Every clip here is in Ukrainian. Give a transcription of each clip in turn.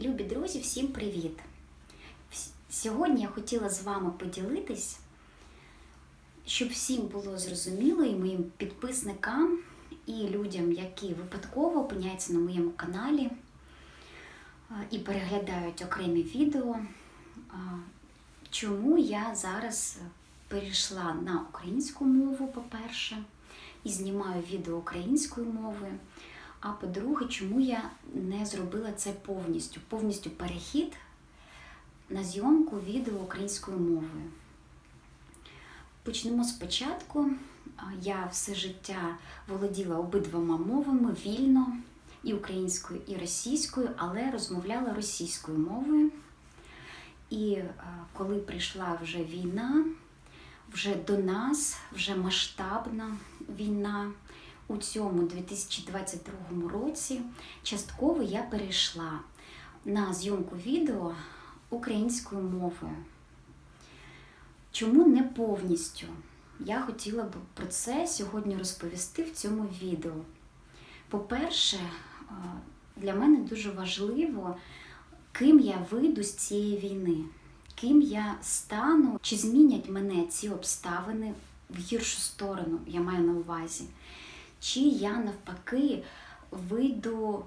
Любі друзі, всім привіт! Сьогодні я хотіла з вами поділитись, щоб всім було зрозуміло і моїм підписникам, і людям, які випадково опиняються на моєму каналі і переглядають окремі відео, чому я зараз перейшла на українську мову, по-перше, і знімаю відео українською мовою. А по-друге, чому я не зробила це повністю? Повністю перехід на зйомку відео українською мовою. Почнемо спочатку. Я все життя володіла обидвома мовами вільно, і українською, і російською, але розмовляла російською мовою. І е, коли прийшла вже війна, вже до нас, вже масштабна війна, у цьому 2022 році частково я перейшла на зйомку відео українською мовою. Чому не повністю? Я хотіла б про це сьогодні розповісти в цьому відео. По-перше, е, для мене дуже важливо, ким я вийду з цієї війни, ким я стану, чи змінять мене ці обставини в гіршу сторону, я маю на увазі чи я навпаки вийду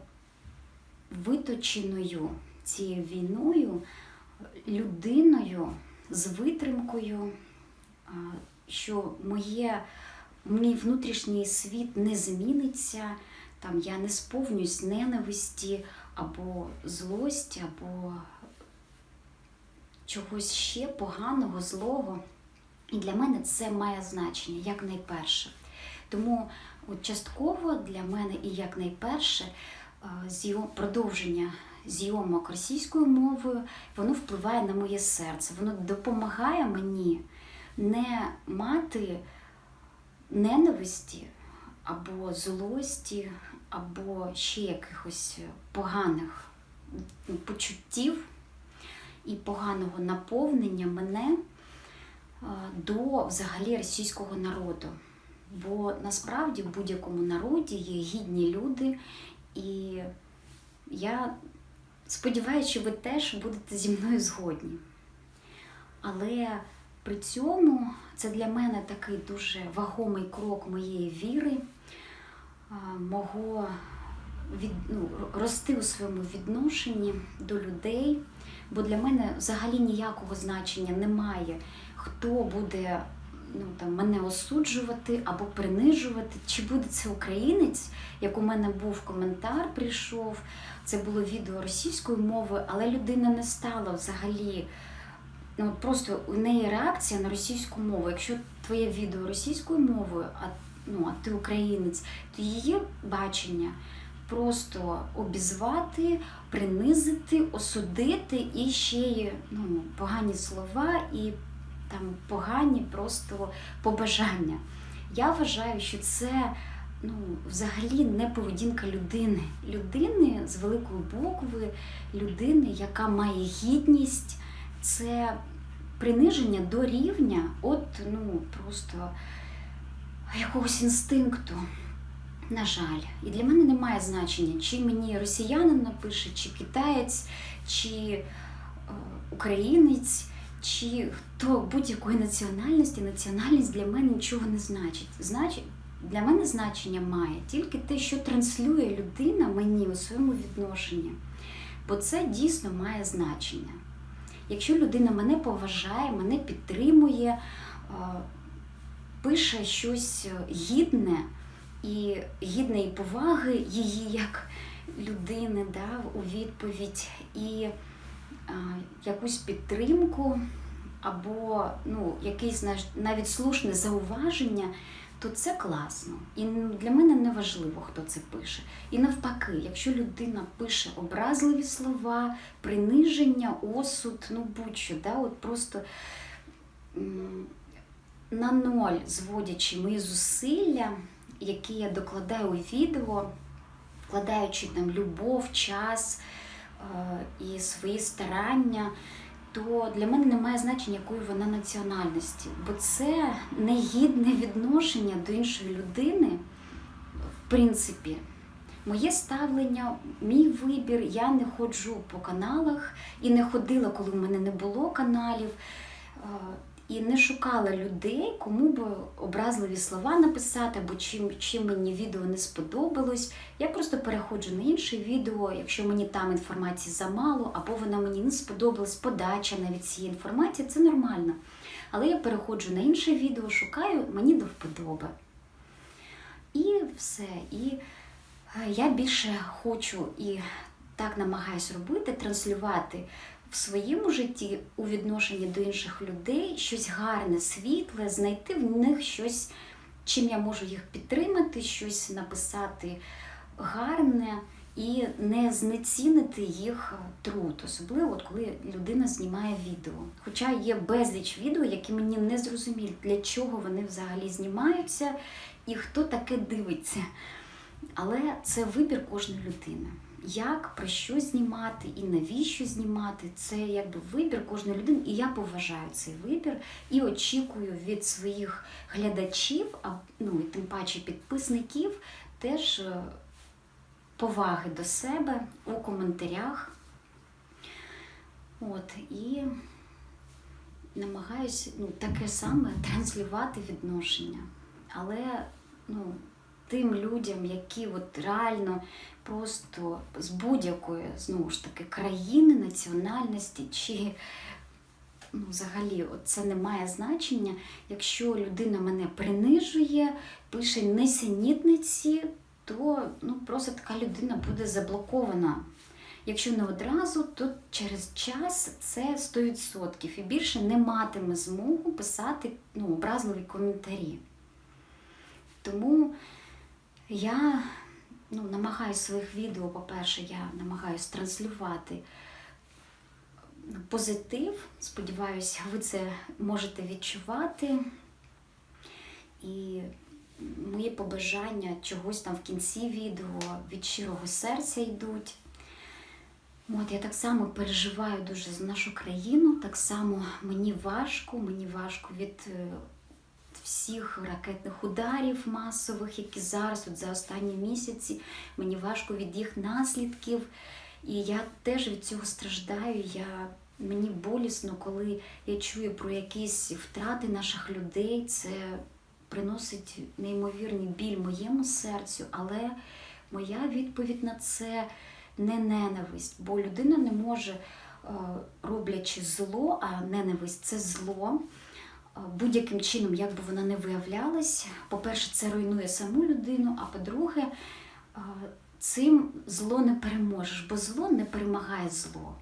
виточеною цією війною людиною з витримкою, що моє, мій внутрішній світ не зміниться, там я не сповнюсь ненависті або злості, або чогось ще поганого, злого. І для мене це має значення якнайперше. Тому от частково для мене і якнайперше е, продовження зйомок російською мовою, воно впливає на моє серце. Воно допомагає мені не мати ненависті або злості, або ще якихось поганих почуттів і поганого наповнення мене е, до взагалі російського народу. Бо насправді в будь-якому народі є гідні люди, і я сподіваюся, що ви теж будете зі мною згодні. Але при цьому це для мене такий дуже вагомий крок моєї віри, мого від, ну, рости у своєму відношенні до людей. Бо для мене взагалі ніякого значення немає, хто буде ну, там, мене осуджувати або принижувати, чи буде це українець, як у мене був коментар, прийшов. Це було відео російською мовою, але людина не стала взагалі. Ну, просто у неї реакція на російську мову. Якщо твоє відео російською мовою, а, ну, а ти українець, то її бачення просто обізвати, принизити, осудити і ще є ну, погані слова і там погані просто побажання. Я вважаю, що це ну, взагалі не поведінка людини. Людини з великої букви, людини, яка має гідність, це приниження до рівня, от ну просто якогось інстинкту. На жаль, і для мене немає значення, чи мені росіянин напише, чи китаєць, чи е, українець, чи хто будь-якої національності. Національність для мене нічого не значить. Значить, для мене значення має тільки те, що транслює людина мені у своєму відношенні. Бо це дійсно має значення. Якщо людина мене поважає, мене підтримує, е, пише щось гідне і гідної поваги її як людини да, у відповідь і якусь підтримку або ну, якесь навіть слушне зауваження, то це класно. І для мене не важливо, хто це пише. І навпаки, якщо людина пише образливі слова, приниження, осуд, ну будь-що, да, от просто на ноль зводячи мої зусилля, які я докладаю у відео, вкладаючи там любов, час і свої старання, то для мене немає значення, якої вона національності, бо це негідне відношення до іншої людини, в принципі, моє ставлення, мій вибір. Я не ходжу по каналах і не ходила, коли в мене не було каналів. І не шукала людей, кому б образливі слова написати, або чим, чим мені відео не сподобалось. Я просто переходжу на інше відео, якщо мені там інформації замало, або вона мені не сподобалась, подача навіть цієї інформації, це нормально. Але я переходжу на інше відео, шукаю мені до вподоби. І все. І е, я більше хочу і так намагаюсь робити, транслювати в своєму житті у відношенні до інших людей щось гарне, світле, знайти в них щось, чим я можу їх підтримати, щось написати гарне і не знецінити їх труд, особливо от коли людина знімає відео. Хоча є безліч відео, які мені не зрозумілі, для чого вони взагалі знімаються і хто таке дивиться. Але це вибір кожної людини. Як про що знімати і навіщо знімати, це якби вибір кожної людини, і я поважаю цей вибір і очікую від своїх глядачів, а ну і тим паче підписників, теж е, поваги до себе у коментарях. От, і намагаюся ну, таке саме транслювати відношення. Але ну, тим людям, які от реально просто з будь-якої знову ж таки країни, національності чи ну, взагалі це не має значення. Якщо людина мене принижує, пише несенітниці, то ну, просто така людина буде заблокована. Якщо не одразу, то через час це 100% і більше не матиме змогу писати ну, образливі коментарі. Тому я ну, намагаюся своїх відео, по-перше, я намагаюся транслювати позитив. Сподіваюся, ви це можете відчувати. І мої побажання чогось там в кінці відео від щирого серця йдуть. От я так само переживаю дуже за нашу країну. Так само мені важко, мені важко від е, всіх ракетних ударів масових, які зараз, от за останні місяці, мені важко від їх наслідків. І я теж від цього страждаю. Я, Мені болісно, коли я чую про якісь втрати наших людей. Це приносить неймовірний біль моєму серцю, але моя відповідь на це не ненависть, бо людина не може, е, роблячи зло, а ненависть це зло. Е, Будь-яким чином, як би вона не виявлялась, по-перше, це руйнує саму людину, а по-друге, е, цим зло не переможеш, бо зло не перемагає зло.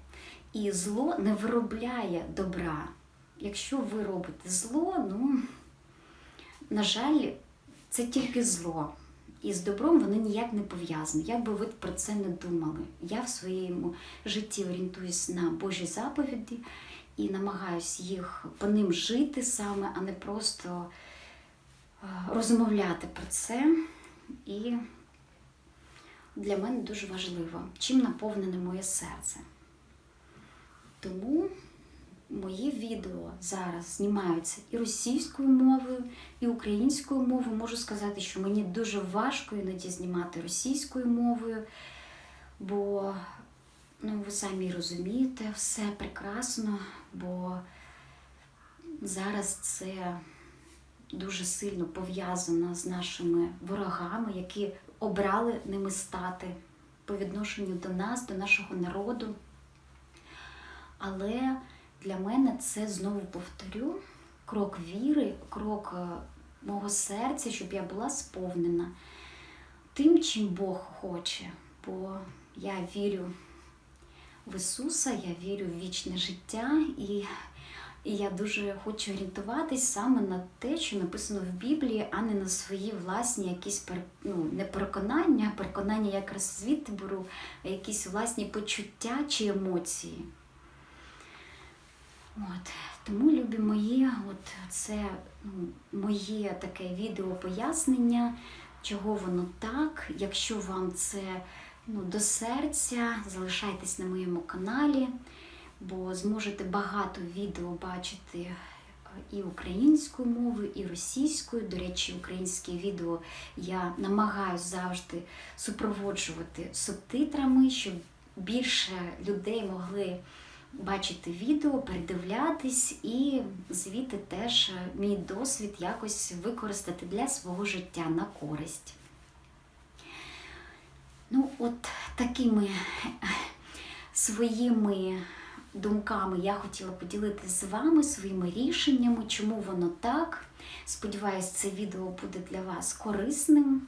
І зло не виробляє добра. Якщо ви робите зло, ну, на жаль, це тільки зло. І з добром воно ніяк не пов'язане. Як би ви про це не думали. Я в своєму житті орієнтуюсь на Божі заповіді і намагаюсь їх по ним жити саме, а не просто е, розмовляти про це. І для мене дуже важливо, чим наповнене моє серце. Тому мої відео зараз знімаються і російською мовою, і українською мовою. Можу сказати, що мені дуже важко іноді знімати російською мовою, бо, ну, ви самі розумієте, все прекрасно, бо зараз це дуже сильно пов'язано з нашими ворогами, які обрали ними стати по відношенню до нас, до нашого народу. Але для мене це знову повторю крок віри, крок е, мого серця, щоб я була сповнена тим, чим Бог хоче. Бо я вірю в Ісуса, я вірю в вічне життя, і, і я дуже хочу орієнтуватись саме на те, що написано в Біблії, а не на свої власні якісь ну, не переконання, переконання якраз звідти беру, а якісь власні почуття чи емоції. От. Тому, любі мої, от це ну, моє таке відео пояснення, чого воно так. Якщо вам це ну, до серця, залишайтесь на моєму каналі, бо зможете багато відео бачити, і українською мовою, і російською. До речі, українське відео я намагаюся завжди супроводжувати субтитрами, щоб більше людей могли бачити відео, передивлятись і звідти теж мій досвід якось використати для свого життя на користь. Ну, от такими е, своїми думками я хотіла поділитися з вами своїми рішеннями, чому воно так. Сподіваюсь, це відео буде для вас корисним.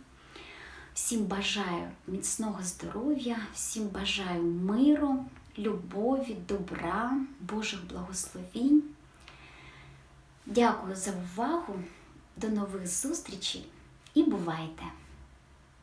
Всім бажаю міцного здоров'я, всім бажаю миру, любові, добра, Божих благословінь. Дякую за увагу. До нових зустрічей і бувайте!